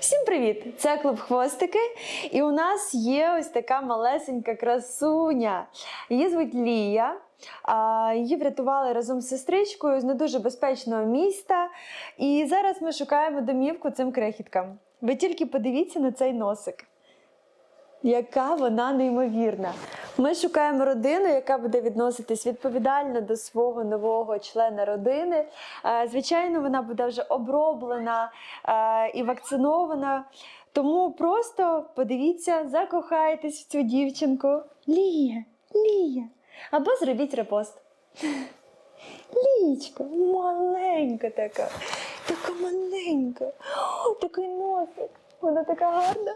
Всім привіт! Це клуб Хвостики, і у нас є ось така малесенька красуня. Її звуть Лія. Її врятували разом з сестричкою з не дуже безпечного міста. І зараз ми шукаємо домівку цим крехіткам. Ви тільки подивіться на цей носик. Яка вона неймовірна. Ми шукаємо родину, яка буде відноситись відповідально до свого нового члена родини. Е, Звичайно, вона буде вже оброблена е, і вакцинована. Тому просто подивіться, закохайтесь в цю дівчинку. Лія, Лія. Або зробіть репост. Лічка, маленька така, така маленька, О, такий носик. Вона така гарна.